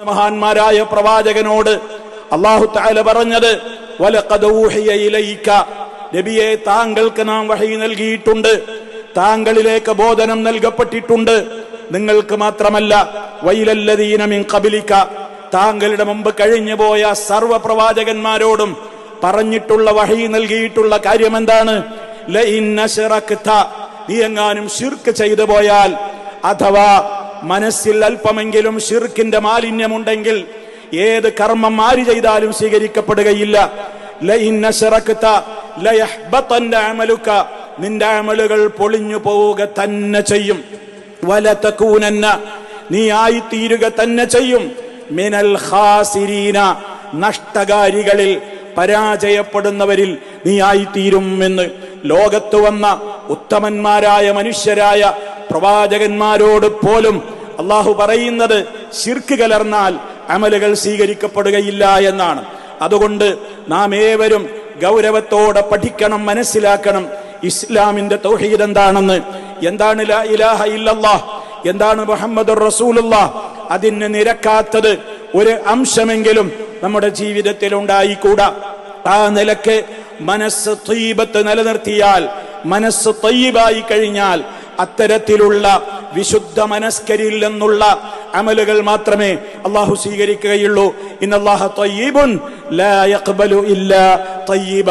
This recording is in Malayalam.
മഹാന്മാരായ പ്രവാചകനോട് അള്ളാഹു താല പറഞ്ഞത് നബിയെ താങ്കൾക്ക് നാം വഹി നൽകിയിട്ടുണ്ട് താങ്കളിലേക്ക് ബോധനം നൽകപ്പെട്ടിട്ടുണ്ട്. നിങ്ങൾക്ക് മാത്രമല്ല വൈലല്ലതീനമിൻ കബിലിക്ക താങ്കളുടെ മുമ്പ് കഴിഞ്ഞു പോയ സർവ പ്രവാചകന്മാരോടും പറഞ്ഞിട്ടുള്ള വഹി നൽകിയിട്ടുള്ള കാര്യം എന്താണ് നീ എങ്ങാനും ശിർക്ക് ചെയ്തു പോയാൽ അഥവാ മനസ്സിൽ അല്പമെങ്കിലും ഷിർക്കിന്റെ മാലിന്യമുണ്ടെങ്കിൽ ഏത് കർമ്മം ആര് ചെയ്താലും സ്വീകരിക്കപ്പെടുകയില്ല. നിന്റെ അമലുകൾ പൊളിഞ്ഞു പോവുക തന്നെ ചെയ്യും. വലതകൂനന്ന. നീ ആയിത്തീരുക തന്നെ ചെയ്യും. മിനൽ ഹാസിരീന നഷ്ടകാരികളിൽ പരാജയപ്പെടുന്നവരിൽ നീ ആയിത്തീരും എന്ന് ലോകത്ത് വന്ന ഉത്തമന്മാരായ മനുഷ്യരായ പ്രവാചകന്മാരോട് പോലും അള്ളാഹു പറയുന്നത് ശിർക്ക് കലർന്നാൽ അമലുകൾ സ്വീകരിക്കപ്പെടുകയില്ല എന്നാണ്. അതുകൊണ്ട് നാം ഏവരും ഗൗരവത്തോടെ പഠിക്കണം മനസ്സിലാക്കണം. ഇസ്ലാമിന്റെ തൗഹീദ് എന്താണെന്ന്? എന്താണ് ലാ ഇലാഹ ഇല്ലല്ലാഹ്? എന്താണ് മുഹമ്മദ് റസൂലുള്ള അതിന് നിരക്കാത്തത് ഒരു അംശമെങ്കിലും നമ്മുടെ ജീവിതത്തിൽ ഉണ്ടായിക്കൂടാ. ആ നിലയ്ക്ക് മനസ്സ് തീപത്ത് നിലനിർത്തിയാൽ മനസ്സ് തയ്യബായി കഴിഞ്ഞാൽ അത്തരത്തിലുള്ള വിശുദ്ധ മനസ്കരിൽ നിന്നുള്ള അമലുകൾ മാത്രമേ അള്ളാഹു സ്വീകരിക്കുകയുള്ളൂ. ഇന്നല്ലാഹ തയ്യീബുൻ ലാ യഖ്ബലു ഇല്ലാ തയ്യിബ.